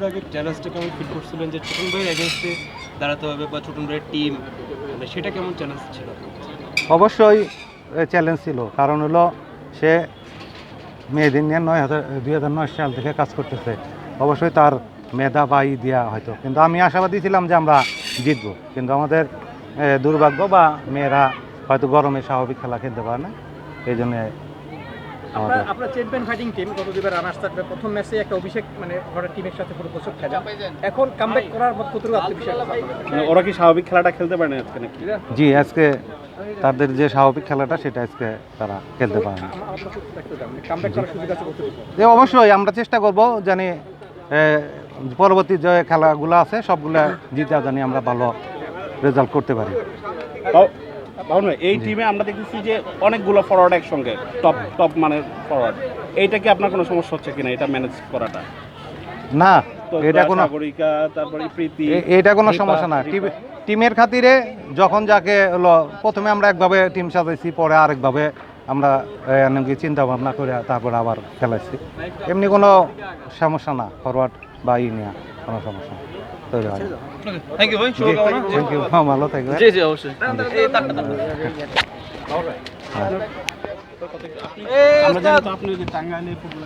শুরুর আগে চ্যালেঞ্জটা কেমন ফিল করছিলেন যে ছোটন ভাইয়ের এগেনস্টে দাঁড়াতে হবে বা ছোটন ভাইয়ের টিম মানে সেটা কেমন চ্যালেঞ্জ ছিল? অবশ্যই চ্যালেঞ্জ ছিল। কারণ হলো সে মেয়েদের নিয়ে নয় হাজার, দুই হাজার নয় সাল থেকে কাজ করতেছে। অবশ্যই তার মেধা বা ই হয়তো। কিন্তু আমি আশাবাদী ছিলাম যে আমরা জিতবো। কিন্তু আমাদের দুর্ভাগ্য বা মেয়েরা হয়তো গরমে স্বাভাবিক খেলা খেলতে পারে না। এই জন্য আমাদের। আপনার আপনার চ্যাম্পিয়ন ফাইটিং টিম গত দুবার রানার্স থাকবে। প্রথম ম্যাচে একটা অভিষেক মানে ঘরের টিমের সাথে পুরো বছর খেলে। এখন কামব্যাক করার মতো কতটুকু আত্মবিশ্বাস মানে ওরা কি স্বাভাবিক খেলাটা খেলতে পারে না আজকে নাকি? জি আজকে তাদের যে স্বাভাবিক খেলাটা সেটা আজকে তারা খেলতে পারে না যে অবশ্যই আমরা চেষ্টা করব জানি পরবর্তী যে খেলাগুলো আছে সবগুলা জিতে জানি আমরা ভালো রেজাল্ট করতে পারি। এই টিমে আমরা দেখতেছি যে অনেকগুলো ফরওয়ার্ড একসঙ্গে টপ টপ মানের ফরওয়ার্ড এইটা কি আপনার কোনো সমস্যা হচ্ছে কিনা এটা ম্যানেজ করাটা? না এটা কোনো তারপরে প্রীতি এটা কোনো সমস্যা না। টিম- টিমের খাতিরে যখন যাকে প্রথমে আমরা একভাবে টিম সাজাইছি পরে আরেকভাবে আমরা এমনকি চিন্তা ভাবনা করে তারপরে আবার খেলাইছি। এমনি কোনো সমস্যা না ফরওয়ার্ড বা ই নিয়ে। কোনো সমস্যা না তৈরি হয় থ্যাংক ইউ ভাই। থ্যাংক ইউ ভালো থাকবে জি জি অবশ্যই। আমরা জানি তো আপনি টাঙ্গাইলে ফুটবল